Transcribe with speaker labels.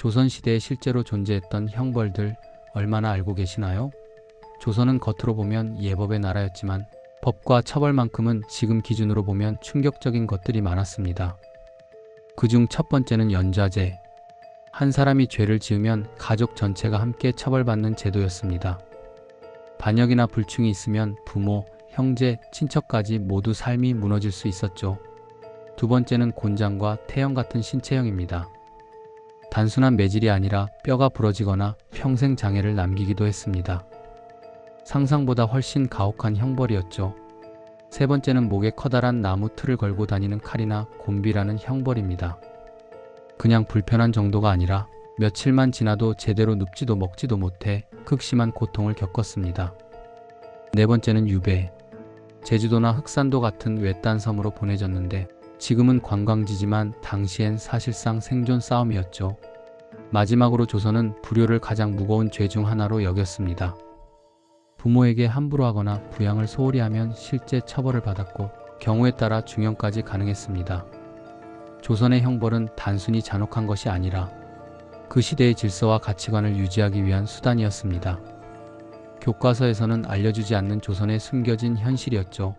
Speaker 1: 조선시대에 실제로 존재했던 형벌들 얼마나 알고 계시나요? 조선은 겉으로 보면 예법의 나라였지만 법과 처벌만큼은 지금 기준으로 보면 충격적인 것들이 많았습니다. 그중 첫 번째는 연좌제. 한 사람이 죄를 지으면 가족 전체가 함께 처벌받는 제도였습니다. 반역이나 불충이 있으면 부모, 형제, 친척까지 모두 삶이 무너질 수 있었죠. 두 번째는 곤장과 태형 같은 신체형입니다. 단순한 매질이 아니라 뼈가 부러지거나 평생 장애를 남기기도 했습니다. 상상보다 훨씬 가혹한 형벌이었죠. 세 번째는 목에 커다란 나무 틀을 걸고 다니는 칼이나 곤비라는 형벌입니다. 그냥 불편한 정도가 아니라 며칠만 지나도 제대로 눕지도 먹지도 못해 극심한 고통을 겪었습니다. 네 번째는 유배. 제주도나 흑산도 같은 외딴 섬으로 보내졌는데 지금은 관광지지만 당시엔 사실상 생존 싸움이었죠. 마지막으로 조선은 불효를 가장 무거운 죄 중 하나로 여겼습니다. 부모에게 함부로 하거나 부양을 소홀히 하면 실제 처벌을 받았고 경우에 따라 중형까지 가능했습니다. 조선의 형벌은 단순히 잔혹한 것이 아니라 그 시대의 질서와 가치관을 유지하기 위한 수단이었습니다. 교과서에서는 알려주지 않는 조선의 숨겨진 현실이었죠.